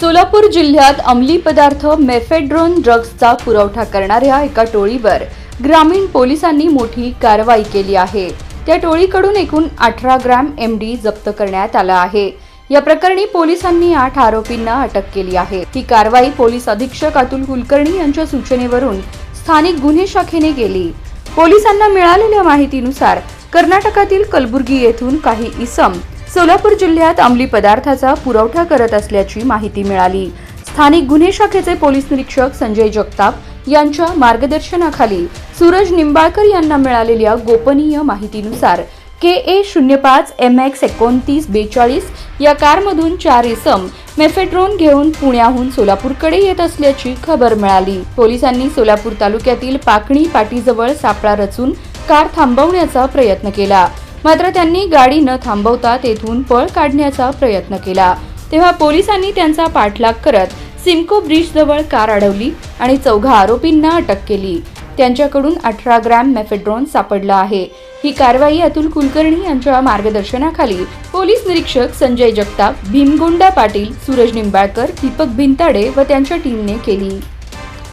सोलापूर जिल्ह्यात अंमली पदार्थ मेफेड्रोन ड्रग्जचा पुरवठा करणाऱ्या एका टोळीवर ग्रामीण पोलिसांनी मोठी कारवाई केली आहे. त्या टोळीकडून एकूण अठरा ग्रॅम एम डी जप्त करण्यात आला आहे. या प्रकरणी पोलिसांनी आठ आरोपींना अटक केली आहे. ही कारवाई पोलीस अधीक्षक अतुल कुलकर्णी यांच्या सूचनेवरून स्थानिक गुन्हे शाखेने केली. पोलिसांना मिळालेल्या माहितीनुसार कर्नाटकातील कलबुर्गी येथून काही इसम सोलापूर जिल्ह्यात अंमली पदार्थाचा पुरवठा करत असल्याची माहिती मिळाली. स्थानिक गुन्हे शाखेचे पोलीस निरीक्षक संजय जगताप यांच्या मार्गदर्शनाखाली सूरज निंबाळकर यांना मिळालेल्या गोपनीय माहितीनुसार के ए शून्य पाच एम एक्स एकोणतीस बेचाळीस या कारमधून चार इसम मेफेड्रोन घेऊन पुण्याहून सोलापूरकडे येत असल्याची खबर मिळाली. पोलिसांनी सोलापूर तालुक्यातील पाकणी पाटीजवळ सापळा रचून कार थांबवण्याचा प्रयत्न केला. मात्र त्यांनी गाडी न थांबवता तेथून पळ काढण्याचा प्रयत्न केला. तेव्हा पोलिसांनी त्यांचा पाठलाग करत सिमको ब्रिज जवळ कार अडवली आणि चौघा आरोपींना अटक केली. त्यांच्याकडून अठरा ग्रॅम मेफेड्रोन सापडला आहे. ही कारवाई अतुल कुलकर्णी यांच्या मार्गदर्शनाखाली पोलीस निरीक्षक संजय जगताप भीमगोंडा पाटील सूरज निंबाळकर दीपक भिंताडे व त्यांच्या टीमने केली.